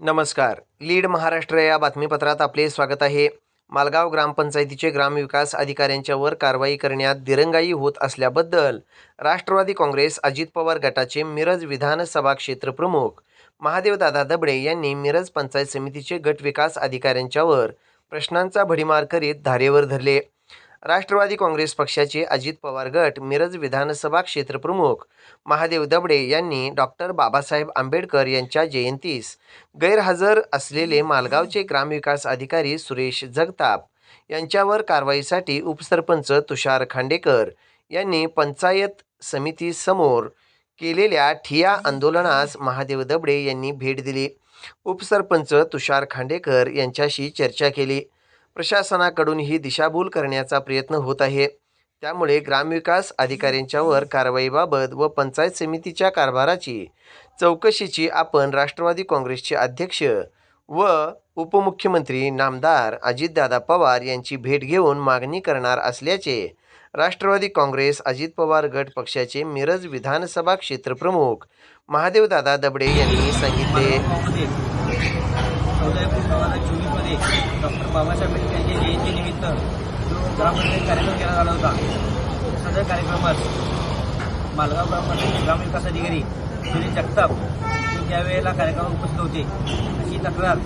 नमस्कार. लीड महाराष्ट्र या बातमीपत्रात आपले स्वागत आहे. मालगाव ग्रामपंचायतीचे ग्रामविकास अधिकाऱ्यांच्यावर कारवाई करण्यात दिरंगाई होत असल्याबद्दल राष्ट्रवादी काँग्रेस अजित पवार गटाचे मिरज विधानसभा क्षेत्र प्रमुख महादेवदादा दबडे यांनी मिरज पंचायत समितीचे गट विकास अधिकाऱ्यांच्यावर प्रश्नांचा भडीमार करीत धारेवर धरले. राष्ट्रवादी काँग्रेस पक्षाचे अजित पवार गट मिरज विधानसभा क्षेत्रप्रमुख महादेव दबडे यांनी डॉक्टर बाबासाहेब आंबेडकर यांच्या जयंतीस गैरहजर असलेले मालगावचे ग्रामविकास अधिकारी सुरेश जगताप यांच्यावर कारवाईसाठी उपसरपंच तुषार खांडेकर यांनी पंचायत समितीसमोर केलेल्या ठिया आंदोलनास महादेव दबडे यांनी भेट दिली. उपसरपंच तुषार खांडेकर यांच्याशी चर्चा केली. प्रशासनाकडून ही दिशाभूल करण्याचा प्रयत्न होत आहे. त्यामुळे ग्रामविकास अधिकाऱ्यांच्यावर कारवाईबाबत व पंचायत समितीच्या कारभाराची चौकशीची आपण राष्ट्रवादी काँग्रेसचे अध्यक्ष व उपमुख्यमंत्री नामदार अजितदादा पवार यांची भेट घेऊन मागणी करणार असल्याचे राष्ट्रवादी काँग्रेस अजित पवार गट पक्षाचे मिरज विधानसभा क्षेत्रप्रमुख महादेवदादा दबडे यांनी सांगितले. चौदा एप्रिल दोन हजार चोवीसमध्ये डॉक्टर बाबासाहेब आंबेडकर यांच्या जयंतीनिमित्त जो ग्रामपंचायत कार्यक्रम केला झाला होता. सदर कार्यक्रमात मालगाव ग्रामपंचायत ग्रामविकास अधिकारी सुनील जगताप हे त्यावेळेला कार्यक्रमात उपस्थित होते. अशी तक्रार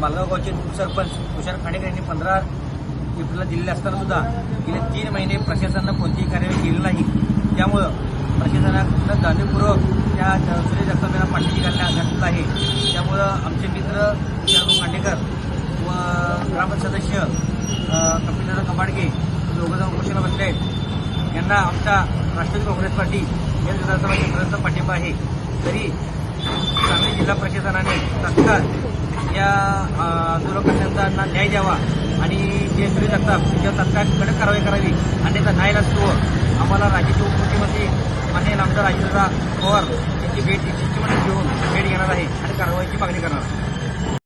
मालगाव गावचे उपसरपंच तुषार खाडेकर यांनी पंधरा एप्रिलला दिलेले असताना सुद्धा गेले तीन महिने प्रशासनानं कोणतीही कार्यवाही केली नाही. त्यामुळं प्रशासनानं जाणीवपूर्वक त्या सुरेश जगताप यांना पाठीशी घालण्या आहे. त्यामुळं आमचे मित्र शाहू खांडेकर व ग्राम सदस्य कपिलदादा कबाडगे दोघंजण उपोषणाला बसले आहेत. यांना आमचा राष्ट्रवादी काँग्रेस पार्टी या विधानसभा क्षेत्राचा पाठिंबा आहे. तरी सांगली जिल्हा प्रशासनाने तत्काळ या अ, आंदोलकांना न्याय द्यावा आणि जे सुरेश जगताप त्याच्यावर तत्काळ कडक कारवाई करावी अन्यथा न्याय नसतो. आम्हाला राज्याचे उपमुख्यमंत्री मान्य नामदार राजेंद्र पवार यांची भेट शिष्टमंडळ घेऊन भेट घेणार आहे आणि कारवाईची मागणी करणार. आहे